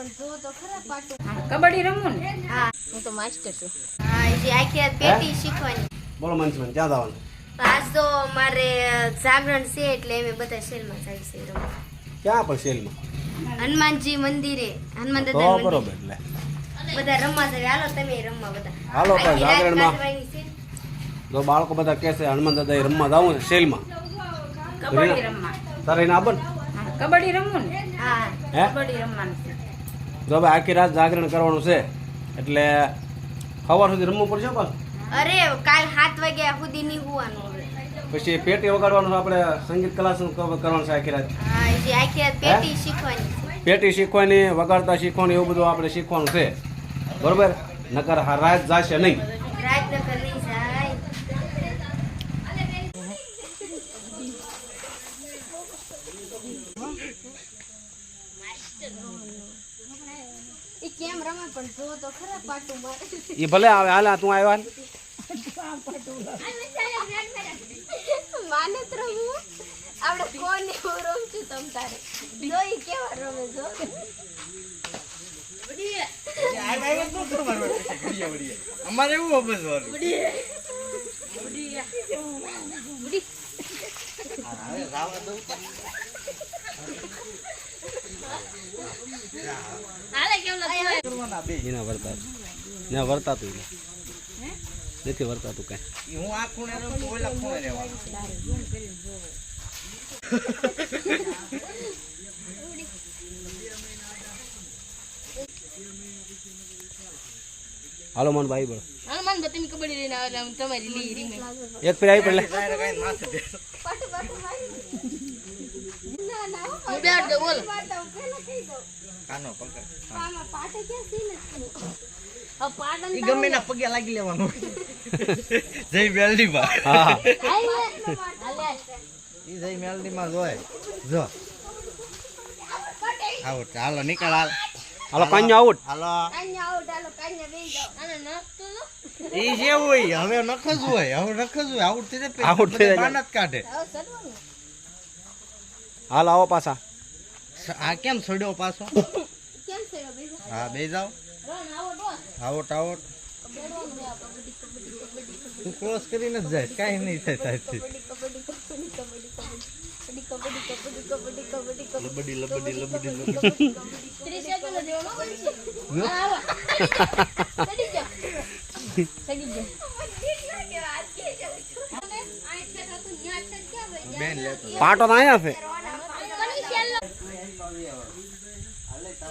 પણ જો તો ખરા પાટું કબડ્ડી રમવું ને? હા. હું તો માસ્ટર છું. હા જે આખી પેટી શીખવાની. બોલો મનસુભાઈ ક્યાં જવાનું? આજ તો મારે જાગરણ છે એટલે અમે બધા શેલમાં જાય છે ક્યાં પર સેલમાં હનુમાનજી મંદિરે હનુમાન દાદા બરોબર એટલે બધા રમવા જાય. હાલો તમે રમવા બધા. હાલો પણ જાગરણમાં. જો બાળકો બધા કહે છે હનુમાન દાદા રમવા જાવું ને સેલમાં કબડ્ડી રમવા. તારે એને આપણ કબડ્ડી રમવું ને? હા? કબડ્ડી રમવાનું છે. જો હવે આખી રાત જાગરણ કરવાનું છે. એટલે સવાર સુધી રમવું પડશે પણ? અરે કાલ સાત વાગ્યા સુધી નહીં હોવાનું પછી પેટી વગાડવાનું આપણે સંગીત ક્લાસ કરવાનું છે આખી રાત. આખી રાત પેટી શીખવાની પેટી શીખવાની વગાડતા શીખવાની એવું બધું આપણે શીખવાનું છે. બરોબર? નકર રાત જશે નહીં રાજનગર નહીં જાય ઈ કેમ રમે પણ જો તો ખરા પાટું મારે ઈ ભલે આવે હાલા તું આવ્યો હાલ માને તો રમવું આપણે કોને હું રમશું તમ તારે? જો ઈ કેવા રમે જો. અમારે એવું એના વર્તા ના વર્તાતું. નથી. વર્તાતું કાંઈ. ઈ હું આ ખૂણે ઓલા ખૂણે રહેવાનું. હાલો મન ભાઈ બોલો. હનુમાન બતમી કબડ્ડી લઈને આવે તમારી લીરી એક ફેર આવી પડે તારે કાંઈ માથે દે. પાટુ પાટુ ના ના હું બેઠ દો બોલ. કાનો પકડ. કાનો પાટે કે સી નથી ગમે ના પગે લાગી લેવાનું. જય મેલડી માં હા હાલે ઈ જય મેલડી માં જોય જો. આવો ચાલો નીકળ હાલ. હાલો કાન્યો આઉટ. હાલો. કાન્યો આઉટ હાલો કાન્યો બેહી જાવ અને નખતો નો ઈ જે હોય હવે નખ જ હોય હવે નખ જ હોય. આઉટ થઈ જાય આઉટ થઈ જાય. કાઢે. હાલ આવો પાછા આ કેમ છોડ્યો પાછો હા બે જાઓ આઉટ આઉટ તું ક્રોસ કરીને જ જાય કાંઈ નહીં થાય સાચી લબડી લબડી લબડી પાટો ના આવ્યા છે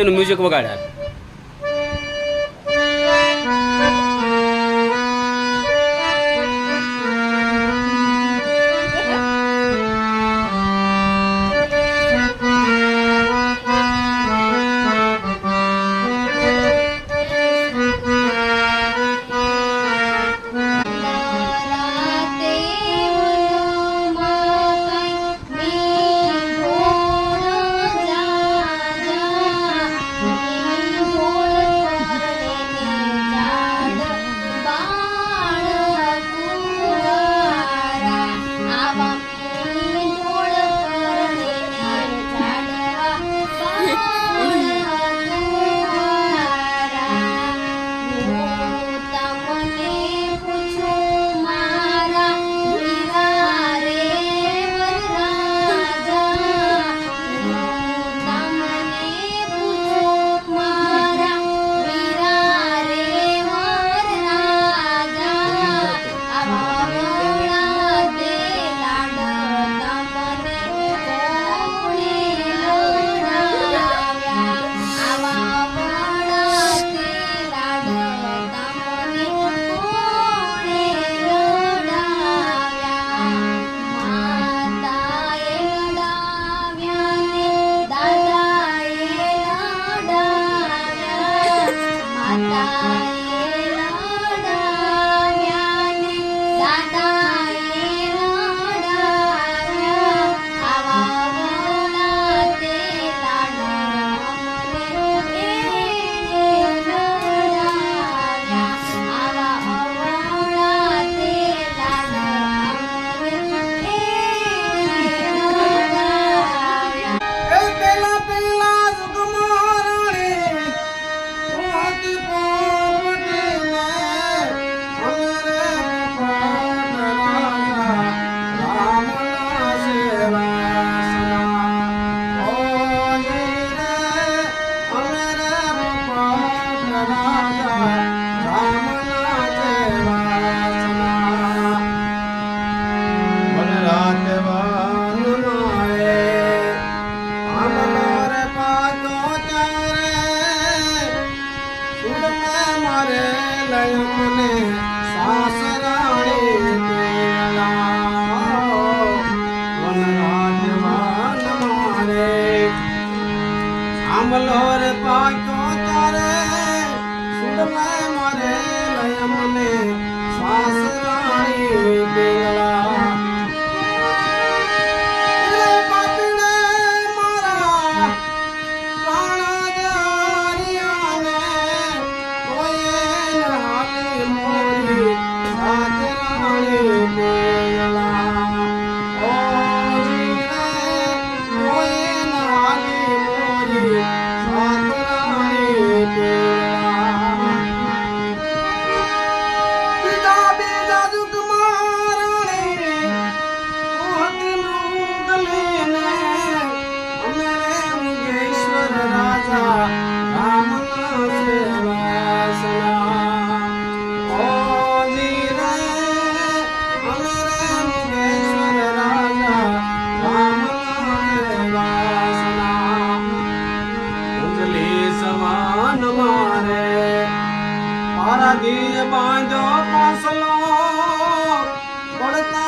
त्यानं म्युझिक वगाड्यात Bye. લાગી બાંધો કોસલો પડતા